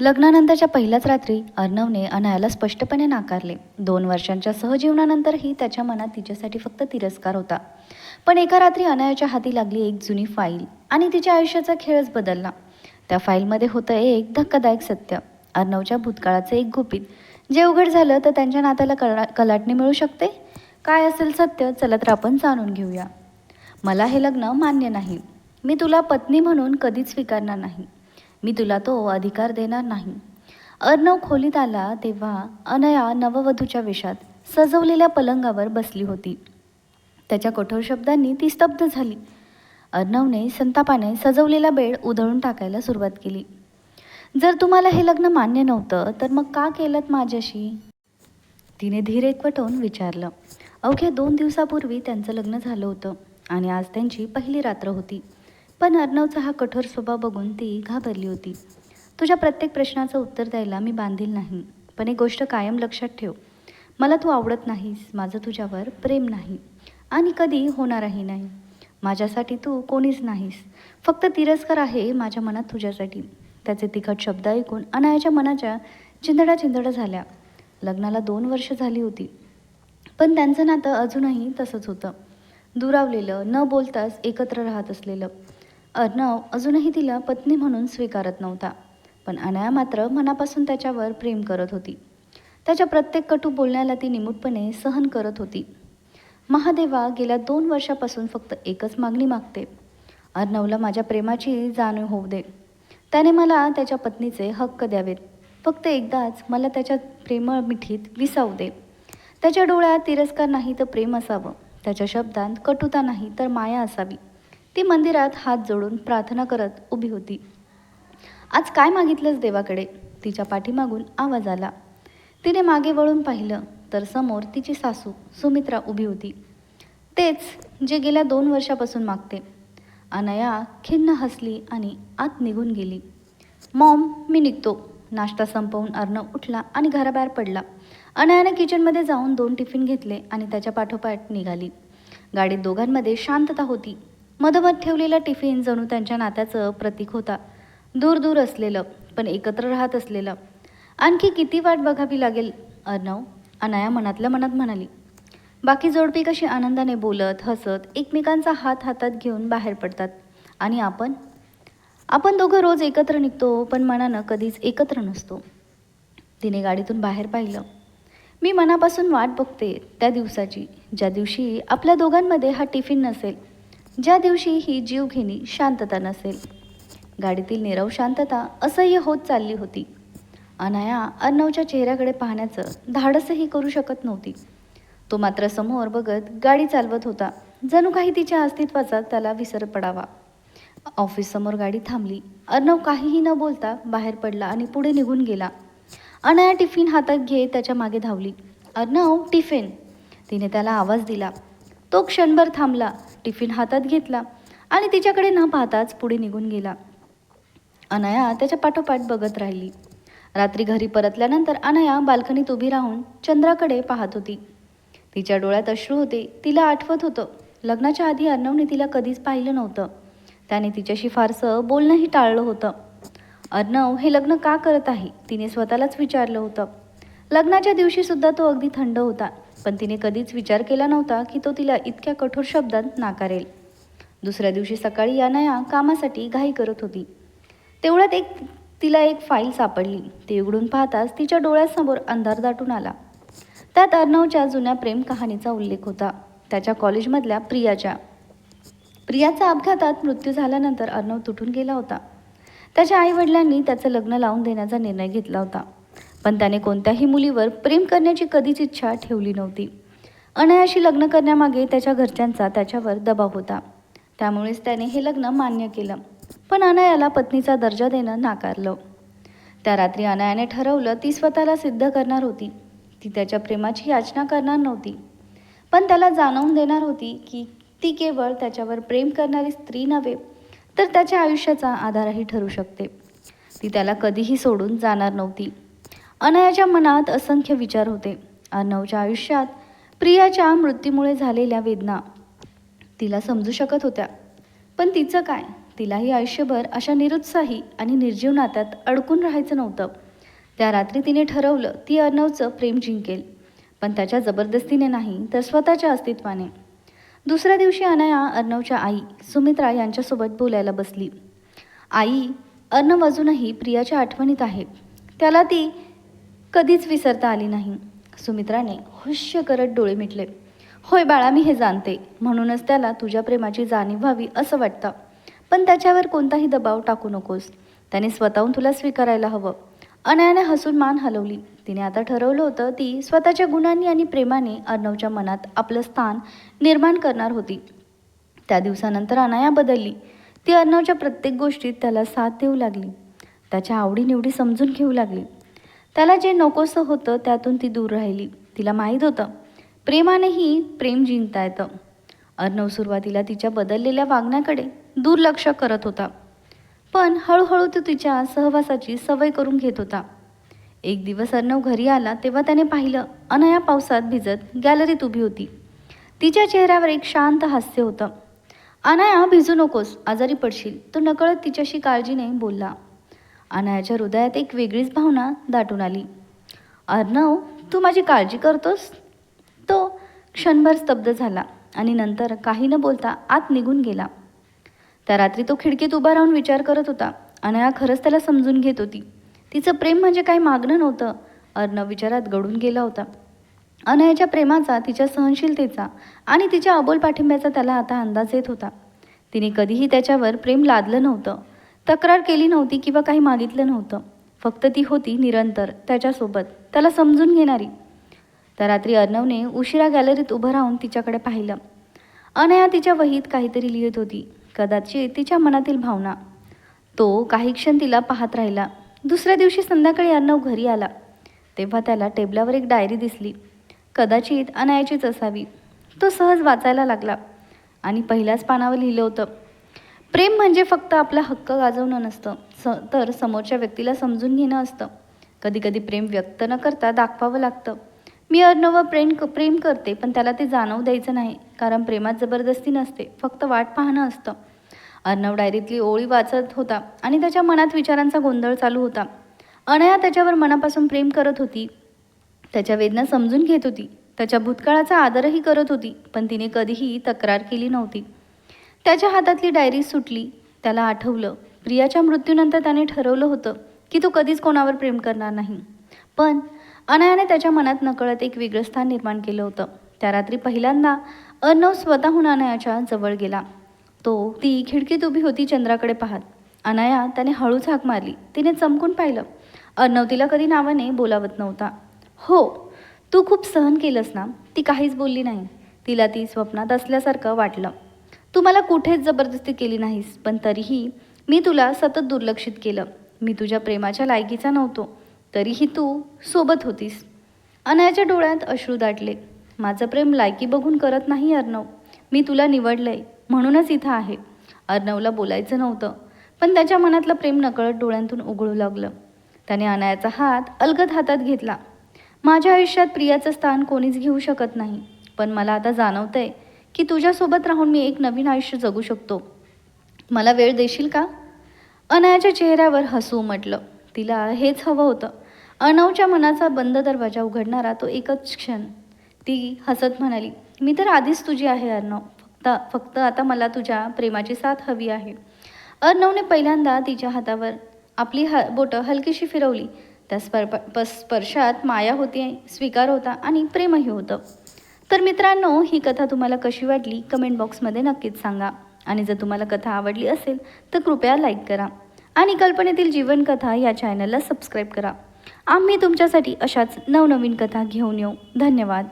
लग्नानंतरच्या पहिल्याच रात्री अर्णवने अनायाला स्पष्टपणे नाकारले. दोन वर्षांच्या सहजीवनानंतरही त्याच्या मनात तिच्यासाठी फक्त तिरस्कार होता. पण एका रात्री अनायाच्या हाती लागली एक जुनी फाईल आणि तिच्या आयुष्याचा खेळच बदलला. त्या फाईलमध्ये होतं एक धक्कादायक सत्य. अर्णवच्या भूतकाळाचं एक गुपित. जे उघड झालं तर त्यांच्या नात्याला कला कलाटणी मिळू शकते? काय असेल सत्य? चला तर आपण जाणून घेऊया. मला हे लग्न मान्य नाही. मी तुला पत्नी म्हणून कधीच स्वीकारणार नाही. मी तुला तो अधिकार देणार नाही. अर्णव खोलीत आला तेव्हा अनया नववधूच्या वेशात सजवलेल्या पलंगावर बसली होती. त्याच्या कठोर शब्दांनी ती स्तब्ध झाली. अर्णवने संतापाने सजवलेला बेड उधळून टाकायला सुरुवात केली. जर तुम्हाला हे लग्न मान्य नव्हतं तर मग का केलं माझ्याशी? तिने धीर एकवटवून विचारलं. अवघ्या दोन दिवसापूर्वी त्यांचं लग्न झालं होतं आणि आज त्यांची पहिली रात्र होती. पण अर्णवचा हा कठोर स्वभाव बघून ती घाबरली होती. तुझ्या प्रत्येक प्रश्नाचं उत्तर द्यायला मी बांधील नाही. पण एक गोष्ट कायम लक्षात ठेव. मला तू आवडत नाहीस. माझं तुझ्यावर प्रेम नाही. आणि कधी होणारही नाही. माझ्यासाठी तू कोणीच नाहीस. फक्त तिरस्कार आहे माझ्या मनात तुझ्यासाठी. त्याचे तिखट शब्द ऐकून अनायाच्या मनाच्या चिंधडा चिंधडा झाल्या. लग्नाला दोन वर्ष झाली होती. पण त्यांचं नातं अजूनही तसंच होतं. दुरावलेलं न बोलताच एकत्र राहत असलेलं. अर्णव अजूनही तिला पत्नी म्हणून स्वीकारत नव्हता पण अनया मात्र मनापासून त्याच्यावर प्रेम करत होती. त्याच्या प्रत्येक कटू बोलण्याला ती निमूटपणे सहन करत होती. महादेवा गेल्या दोन वर्षापासून फक्त एकच मागणी मागते. अर्णवला माझ्या प्रेमाची जाणीव होऊ दे. त्याने मला त्याच्या पत्नीचे हक्क द्यावेत. फक्त एकदाच मला त्याच्या प्रेमळ मिठीत विसावू दे. त्याच्या डोळ्यात तिरस्कार नाही तर प्रेम असावं. त्याच्या शब्दांत कटुता नाही तर माया असावी. ती मंदिरात हात जोडून प्रार्थना करत उभी होती. आज काय मागितलंस देवाकडे? तिच्या पाठीमागून आवाज आला. तिने मागे वळून पाहिलं तर समोर तिची सासू सुमित्रा उभी होती. तेच जे गेल्या दोन वर्षापासून मागते. अनया खिन्न हसली आणि आत निघून गेली. मॉम मी निघतो. नाश्ता संपवून अर्णव उठला आणि घराबाहेर पडला. अनयाने किचनमध्ये जाऊन दोन टिफिन घेतले आणि त्याच्या पाठोपाठ निघाली. गाडीत दोघांमध्ये शांतता होती. मधोमध ठेवलेला टिफिन जणू त्यांच्या नात्याचं प्रतीक होता. दूर दूर असलेलं पण एकत्र राहत असलेलं. आणखी किती वाट बघावी लागेल? अर्णव अनाया मनातल्या मनात म्हणाली. बाकी जोडपी कशी आनंदाने बोलत हसत एकमेकांचा हात हातात घेऊन बाहेर पडतात. आणि आपण? आपण दोघं रोज एकत्र निघतो पण मनानं कधीच एकत्र नसतो. तिने गाडीतून बाहेर पाहिलं. मी मनापासून वाट बघते त्या दिवसाची. ज्या दिवशी आपल्या दोघांमध्ये हा टिफिन नसेल ज्या दिवशी ही जीवघेणी शांतता नसेल. गाडीतील निरव शांतता असह्य होत चालली होती. अनाया अर्णवच्या चेहऱ्याकडे पाहण्याचं धाडसही करू शकत नव्हती. तो मात्र समोर बघत गाडी चालवत होता. जणू काही तिच्या अस्तित्वाचा त्याला विसर पडावा. ऑफिससमोर गाडी थांबली. अर्णव काहीही न बोलता बाहेर पडला आणि पुढे निघून गेला. अनाया टिफिन हातात घेत त्याच्यामागे धावली. अर्णव टिफिन. तिने त्याला आवाज दिला. तो क्षणभर थांबला. टिफिन हातात घेतला आणि तिच्याकडे न पाहताच पुढे निघून गेला. अनया त्याच्या पाठोपाठ बघत राहिली. रात्री घरी परतल्यानंतर अनया बाल्कनीत उभी राहून चंद्राकडे पाहत होती. तिच्या डोळ्यात अश्रू होते तिला आठवत होतं. लग्नाच्या आधी अर्णवने तिला कधीच पाहिलं नव्हतं. त्याने तिच्याशी फारसं बोलणंही टाळलं होतं. अर्णव हे लग्न का करत आहे? तिने स्वतःलाच विचारलं होतं. लग्नाच्या दिवशीसुद्धा तो अगदी थंड होता. पण तिने कधीच विचार केला नव्हता की तो तिला इतक्या कठोर शब्दांत नाकारेल. दुसऱ्या दिवशी सकाळी अनया कामासाठी घाई करत होती. तेवढ्यात एक तिला एक फाईल सापडली. ती उघडून पाहताच तिच्या डोळ्यासमोर अंधार दाटून आला. त्यात अर्णवच्या जुन्या प्रेम कहाणीचा उल्लेख होता. त्याच्या कॉलेजमधल्या प्रियाच्या. प्रियाचा अपघातात मृत्यू झाल्यानंतर अर्णव तुटून गेला होता. त्याच्या आईवडिलांनी त्याचं लग्न लावून देण्याचा निर्णय घेतला होता. पण त्याने कोणत्याही मुलीवर प्रेम करण्याची कधीच इच्छा ठेवली नव्हती. अनयाशी लग्न करण्यामागे त्याच्या घरच्यांचा त्याच्यावर दबाव होता. त्यामुळेच त्याने हे लग्न मान्य केलं. पण अनयाला पत्नीचा दर्जा देणं नाकारलं. त्या रात्री अनयाने ठरवलं ती स्वतःला सिद्ध करणार होती. ती त्याच्या प्रेमाची याचना करणार नव्हती. पण त्याला जाणवून देणार होती की ती केवळ त्याच्यावर प्रेम करणारी स्त्री नव्हे तर त्याच्या आयुष्याचा आधारही ठरू शकते. ती त्याला कधीही सोडून जाणार नव्हती. अनयाच्या मनात असंख्य विचार होते. अर्णवच्या आयुष्यात प्रियाच्या मृत्यूमुळे झालेल्या वेदना तिला समजू शकत होत्या. पण तिचं काय? तिलाही आयुष्यभर अशा निरुत्साही आणि निर्जीव नात्यात अडकून राहायचं नव्हतं. त्या रात्री तिने ठरवलं ती अर्णवचं प्रेम जिंकेल. पण त्याच्या जबरदस्तीने नाही तर स्वतःच्या अस्तित्वाने. दुसऱ्या दिवशी अनया अर्णवच्या आई सुमित्रा यांच्यासोबत बोलायला बसली. आई अर्णव अजूनही प्रियाच्या आठवणीत आहे. त्याला ती कधीच विसरता आली नाही. सुमित्राने हुश्य करत डोळे मिटले. होय बाळा मी हे जाणते. म्हणूनच त्याला तुझ्या प्रेमाची जाणीव व्हावी असं वाटतं. पण त्याच्यावर कोणताही दबाव टाकू नकोस. त्याने स्वतःहून तुला स्वीकारायला हवं. अनयाने हसून मान हलवली. तिने आता ठरवलं होतं ती स्वतःच्या गुणांनी आणि प्रेमाने अर्णवच्या मनात आपलं स्थान निर्माण करणार होती. त्या दिवसानंतर अनाया बदलली. ती अर्णवच्या प्रत्येक गोष्टीत त्याला साथ देऊ लागली. त्याच्या आवडीनिवडी समजून घेऊ लागली. त्याला जे नकोसं होतं त्यातून ती दूर राहिली. तिला माहीत होतं. प्रेमानेही प्रेम जिंकता येतं. अर्णव सुरुवातीला तिच्या बदललेल्या वागण्याकडे दुर्लक्ष करत होता. पण हळूहळू तो तिच्या सहवासाची सवय करून घेत होता. एक दिवस अर्णव घरी आला तेव्हा त्याने पाहिलं अनया पावसात भिजत गॅलरीत उभी होती. तिच्या चेहऱ्यावर एक शांत हास्य होतं. अनाया भिजू नकोस आजारी पडशील. तो नकळत तिच्याशी काळजीने बोलला. अनायाच्या हृदयात एक वेगळीच भावना दाटून आली. अर्णव तू माझी काळजी करतोस? तो क्षणभर स्तब्ध झाला आणि नंतर काही न बोलता आत निघून गेला. त्या रात्री तो खिडकीत उभा राहून विचार करत होता. अनया खरंच त्याला समजून घेत होती. तिचं प्रेम म्हणजे काही मागणं नव्हतं. अर्णव विचारात गडून गेला होता. अनयाच्या प्रेमाचा तिच्या सहनशीलतेचा आणि तिच्या अबोल पाठिंब्याचा त्याला आता अंदाज येत होता. तिने कधीही त्याच्यावर प्रेम लादलं नव्हतं. तक्रार केली नव्हती किंवा काही मागितलं नव्हतं. फक्त ती होती निरंतर त्याच्यासोबत. त्याला समजून घेणारी. त्या रात्री अर्णवने उशिरा गॅलरीत उभं राहून तिच्याकडे पाहिलं. अनया तिच्या वहीत काहीतरी लिहित होती. कदाचित तिच्या मनातील भावना. तो काही क्षण तिला पाहत राहिला. दुसऱ्या दिवशी संध्याकाळी अर्णव घरी आला. तेव्हा त्याला टेबलावर एक डायरी दिसली. कदाचित अनायाचीच असावी. तो सहज वाचायला लागला. आणि पहिल्याच पानावर लिहिलं होतं. प्रेम म्हणजे फक्त आपला हक्क गाजवणं नसतं. स तर समोरच्या व्यक्तीला समजून घेणं असतं. कधीकधी प्रेम व्यक्त न करता दाखवावं लागतं. मी अर्णव प्रेम प्रेम करते पण त्याला ते जाणवू द्यायचं नाही कारण प्रेमात जबरदस्ती नसते फक्त वाट पाहणं असतं. अर्णव डायरीतली ओळी वाचत होता आणि त्याच्या मनात विचारांचा गोंधळ चालू होता. अनया त्याच्यावर मनापासून प्रेम करत होती. त्याच्या वेदना समजून घेत होती. त्याच्या भूतकाळाचा आदरही करत होती पण तिने कधीही तक्रार केली नव्हती. त्याच्या हातातली डायरी सुटली. त्याला आठवलं प्रियाच्या मृत्यूनंतर त्याने ठरवलं होतं की तो कधीच कोणावर प्रेम करणार नाही. पण अनयाने त्याच्या मनात नकळत एक वेगळं स्थान निर्माण केलं होतं. त्या रात्री पहिल्यांदा अर्णव स्वतःहून अनयाच्या जवळ गेला. तो ती खिडकीत उभी होती चंद्राकडे पाहत. अनाया त्याने हळूच हाक मारली. तिने चमकून पाहिलं. अर्णव तिला कधी नावाने बोलावत नव्हता. हो तू खूप सहन केलंस ना? ती काहीच बोलली नाही. तिला ती स्वप्नात असल्यासारखं वाटलं. तू मला कुठेच जबरदस्ती केली नाहीस पण तरीही मी तुला सतत दुर्लक्षित केलं. मी तुझ्या प्रेमाच्या लायकीचा नव्हतो तरीही तू सोबत होतीस. अनयाच्या डोळ्यात अश्रू दाटले. माझं प्रेम लायकी बघून करत नाही अर्णव. मी तुला निवडलंय म्हणूनच इथं आहे. अर्णवला बोलायचं नव्हतं पण त्याच्या मनातलं प्रेम नकळत डोळ्यांतून उघडू लागलं. त्याने अनायाचा हात अलगद हातात घेतला. माझ्या आयुष्यात प्रियाचं स्थान कोणीच घेऊ शकत नाही पण मला आता जाणवतंय की तुझ्यासोबत राहून मी एक नवीन आयुष्य जगू शकतो. मला वेळ देशील का? अनयाच्या चेहऱ्यावर हसू उमटलं तिला हेच हवं होतं. अनवच्या मनाचा बंद दरवाजा उघडणारा तो एकच क्षण. ती हसत म्हणाली मी तर आधीच तुझी आहे अर्णव. फक्त फक्त आता मला तुझ्या प्रेमाची साथ हवी आहे. अर्णवने पहिल्यांदा तिच्या हातावर आपली ह बोटं हलकीशी फिरवली. त्या स्पर प- स्पर्शात माया होती स्वीकार होता आणि प्रेमही होतं. तर मित्रांनो ही कथा तुम्हाला कशी वाटली? कमेंट बॉक्समध्ये नक्कीच सांगा. आणि जर तुम्हाला कथा आवडली असेल तर कृपया लाईक करा. आणि कल्पनेतील जीवनकथा या चॅनलला सबस्क्राईब करा. आम्ही तुमच्यासाठी अशाच नवनवीन कथा घेऊन येऊ. धन्यवाद.